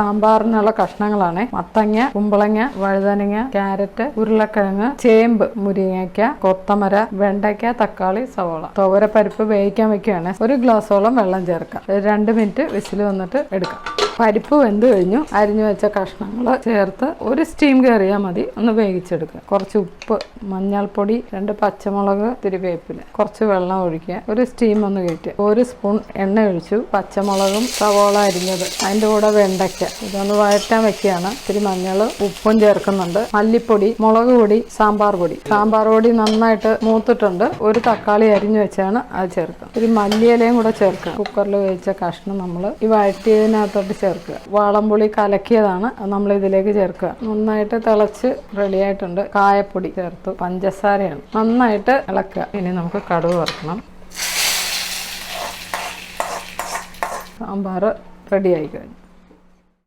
സാമ്പാറിനുള്ള കഷ്ണങ്ങളാണ്. മത്തങ്ങ കുമ്പളങ്ങ വഴുതനങ്ങ ക്യാരറ്റ് ഉരുളക്കിഴങ്ങ് ചേമ്പ് മുരിങ്ങയ്ക്ക കൊത്തമര വെണ്ടയ്ക്ക തക്കാളി സവോള. പരിപ്പ് വേവിക്കാൻ വെക്കുകയാണ്. ഒരു ഗ്ലാസോളം വെള്ളം ചേർക്കാം രണ്ട് മിനിറ്റ് വിസിൽ വന്നിട്ട് എടുക്കാം. പരിപ്പ് വെന്ത് കഴിഞ്ഞു. അരിഞ്ഞു വെച്ച കഷ്ണങ്ങൾ ചേർത്ത് ഒരു സ്റ്റീം കയറിയാൽ മതി. ഒന്ന് വേവിച്ചെടുക്കുക. കുറച്ച് ഉപ്പ് മഞ്ഞൾപ്പൊടി രണ്ട് പച്ചമുളക് ഇത്തിരി വേപ്പില കുറച്ച് വെള്ളം ഒഴിക്കുക. ഒരു സ്റ്റീം ഒന്ന് കയറ്റുക. ഒരു സ്പൂൺ എണ്ണ ഒഴിച്ചു. പച്ചമുളകും സവോള അരിഞ്ഞത്. അതിന്റെ കൂടെ വെണ്ടയ്ക്ക. ഇതൊന്ന് വഴറ്റാൻ വെക്കുകയാണ്. ഇത്തിരി മഞ്ഞൾ ഉപ്പും ചേർക്കുന്നുണ്ട്. മല്ലിപ്പൊടി മുളക് പൊടി സാമ്പാർ പൊടി. സാമ്പാർ പൊടി നന്നായിട്ട് മൂത്തിട്ടുണ്ട്. ഒരു തക്കാളി അരിഞ്ഞു വെച്ചാണ് അത് ചേർക്കുക. ഒരു മല്ലിയിലയും കൂടെ ചേർക്കുക. കുക്കറിൽ വേവിച്ച കഷ്ണം നമ്മൾ ഈ വഴറ്റിയതിനകത്തോട്ട് ചേർക്കുക. വാളംപുളി കലക്കിയതാണ്. നമ്മൾ ഇതിലേക്ക് ചേർക്കുക. നന്നായിട്ട് തിളച്ച് റെഡിയായിട്ടുണ്ട് കായപ്പൊടി ചേർത്തു. പഞ്ചസാരയാണ്. നന്നായിട്ട് ഇളക്കുക. ഇനി നമുക്ക് കടുവ് വറുക്കണം. സാമ്പാർ റെഡിയായി കഴിഞ്ഞു.